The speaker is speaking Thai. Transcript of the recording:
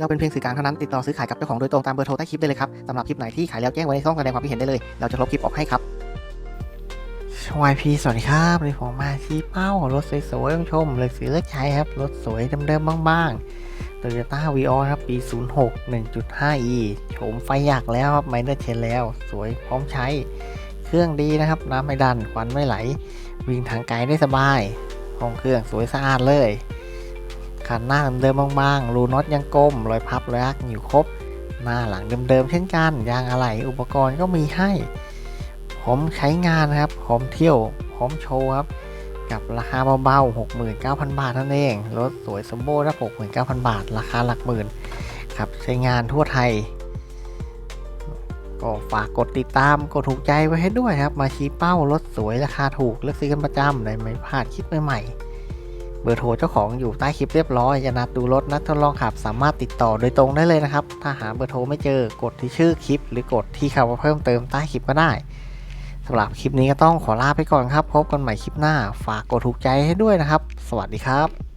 เราเป็นเพียงสื่อกลางเท่านั้นติดต่อซื้อขายกับเจ้าของโดยตรงตามเบอร์โทรใต้คลิปได้เลยครับสำหรับคลิปไหนที่ขายแล้วแจ้งไว้ในช่องแสดงความคิดเห็นได้เลย เราจะลบคลิปออกให้ครับชวายพีสวัสดีครับวันนี้ผมมาชี้เป้า รถสวยๆผู้ชมเลยสีเลือกใช้ครับ รถสวยเดิมๆบ้างๆโตโยต้าวีออครับ ปี 06 1.5e โฉมไฟหยักแล้วครับไมเนอร์เชนแล้ว สวยพร้อมใช้ เครื่องดีนะครับ น้ำไม่ดันควันไม่ไหล วิ่งทางไกลได้สบาย ห้องเครื่องสวยสะอาดเลย คันหน้าเดิมๆบางๆ รูน็อตยังกลม รอยพับรอยอักอยู่ครบ หน้าหลังเดิมๆ เช่นกัน ยางอะไหล่อุปกรณ์ก็มีให้ ผมใช้งานครับพร้อมเที่ยวพร้อมโชว์ครับ กับราคาเบาๆ 69,000 บาทนั่นเอง รถสวยสมบูรณ์นะ69,000 บาท ราคาหลักหมื่น ครับ ใช้งานทั่วไทย ก็ฝากกดติดตาม กดถูกใจไว้ให้ด้วยครับ มาชี้เป้ารถสวยราคาถูกเลือกซื้อกันประจำได้ไม่พลาดคลิปใหม่ๆ เบอร์โทรเจ้าของอยู่ใต้คลิปเรียบร้อยจะนัดดูรถนัดทดลองขับสามารถติดต่อโดยตรงได้เลยนะครับ ถ้าหาเบอร์โทรไม่เจอกดที่ชื่อคลิป หรือกดที่คำว่าเพิ่มเติมใต้คลิปก็ได้สำหรับคลิปนี้ก็ต้องขอลาไปก่อนครับ พบกันใหม่คลิปหน้า ฝากกดถูกใจให้ด้วยนะครับ สวัสดีครับ